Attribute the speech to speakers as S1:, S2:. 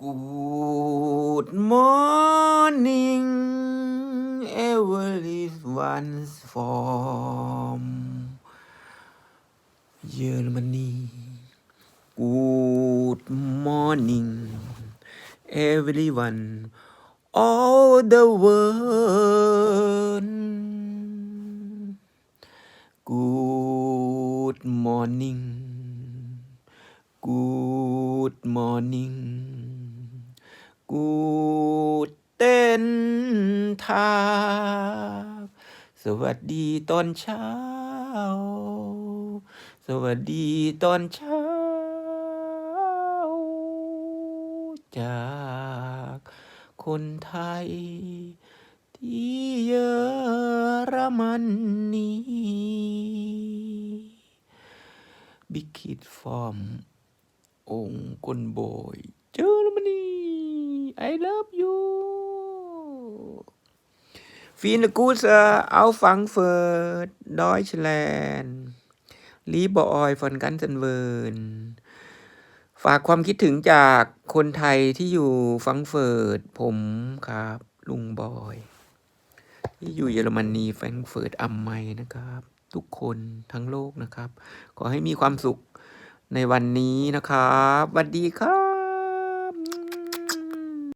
S1: Good morning, everyone's from Germany. Good morning, everyone, all the world. Good morning. Good morning. Good เต้นทาสวัสดีตอนเช้า สวัสดีตอนเช้า จากคนไทย ที่เยอรมันนี Big Kid from องค์กลโบย I love you Viele Grüße auf Frankfurt Deutschland ลีบอยฟอนกันเซนเวิร์นฝากความคิดถึงจากคนไทยที่อยู่ฟังเฟิร์ตผมครับ ลุงบอย ที่อยู่เยอรมนีแฟรงเฟิร์ตอัมไมนะครับ ทุกคนทั้งโลกนะครับ ขอให้มีความสุขในวันนี้นะครับสวัสดีครับ